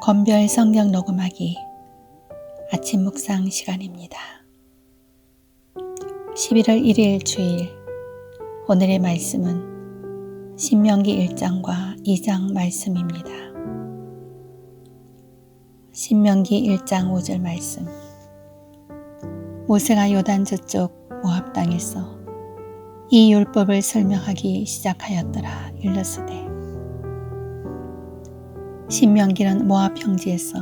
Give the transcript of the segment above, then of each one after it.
건별 성경 녹음하기 아침 묵상 시간입니다. 11월 1일 주일 오늘의 말씀은 신명기 1장과 2장 말씀입니다. 신명기 1장 5절 말씀 모세가 요단 저쪽 모압 땅에서 이 율법을 설명하기 시작하였더라 일러스되 신명기는 모압 평지에서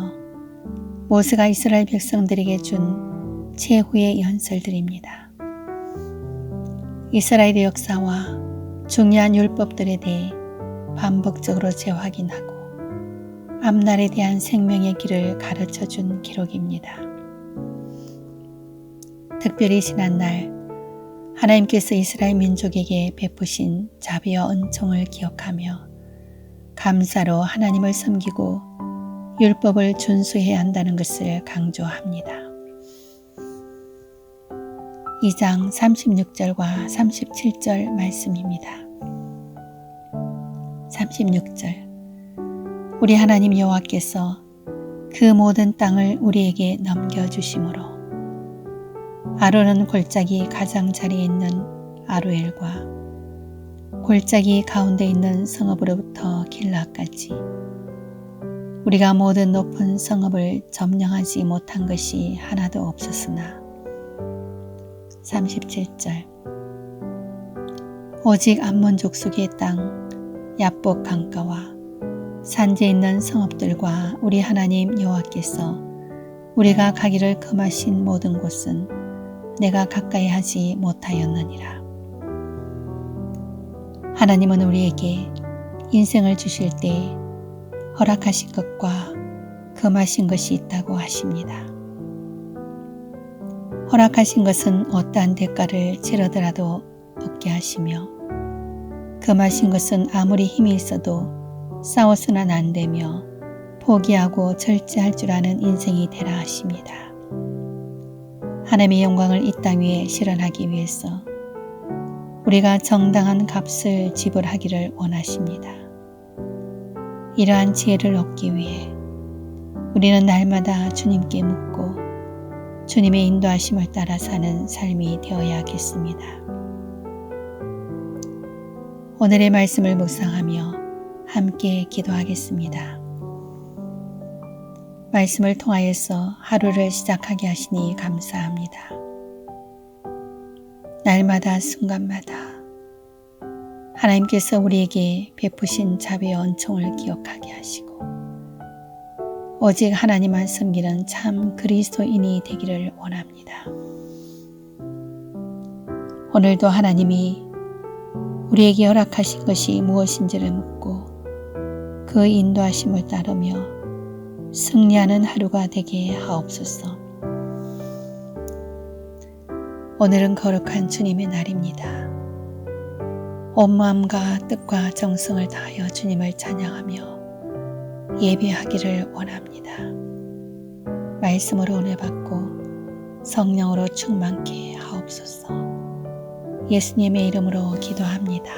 모세가 이스라엘 백성들에게 준 최후의 연설들입니다. 이스라엘의 역사와 중요한 율법들에 대해 반복적으로 재확인하고 앞날에 대한 생명의 길을 가르쳐 준 기록입니다. 특별히 지난 날 하나님께서 이스라엘 민족에게 베푸신 자비와 은총을 기억하며 감사로 하나님을 섬기고 율법을 준수해야 한다는 것을 강조합니다. 2장 36절과 37절 말씀입니다. 36절 우리 하나님 여호와께서 그 모든 땅을 우리에게 넘겨주심으로 아론은 골짜기 가장자리에 있는 아루엘과 골짜기 가운데 있는 성읍으로부터 길라까지. 우리가 모든 높은 성읍을 점령하지 못한 것이 하나도 없었으나. 37절. 오직 암몬 족 속의 땅 야복 강가와 산지에 있는 성읍들과 우리 하나님 여호와께서 우리가 가기를 금하신 모든 곳은 내가 가까이 하지 못하였느니라. 하나님은 우리에게 인생을 주실 때 허락하신 것과 금하신 것이 있다고 하십니다. 허락하신 것은 어떠한 대가를 치르더라도 얻게 하시며 금하신 것은 아무리 힘이 있어도 싸워서는 안 되며 포기하고 절제할 줄 아는 인생이 되라 하십니다. 하나님의 영광을 이 땅 위에 실현하기 위해서 우리가 정당한 값을 지불하기를 원하십니다. 이러한 지혜를 얻기 위해 우리는 날마다 주님께 묻고 주님의 인도하심을 따라 사는 삶이 되어야겠습니다. 오늘의 말씀을 묵상하며 함께 기도하겠습니다. 말씀을 통하여서 하루를 시작하게 하시니 감사합니다. 날마다 순간마다 하나님께서 우리에게 베푸신 자비와 은총을 기억하게 하시고 오직 하나님만 섬기는 참 그리스도인이 되기를 원합니다. 오늘도 하나님이 우리에게 허락하신 것이 무엇인지를 묻고 그 인도하심을 따르며 승리하는 하루가 되게 하옵소서. 오늘은 거룩한 주님의 날입니다. 온 마음과 뜻과 정성을 다하여 주님을 찬양하며 예배하기를 원합니다. 말씀으로 은혜 받고 성령으로 충만케 하옵소서. 예수님의 이름으로 기도합니다.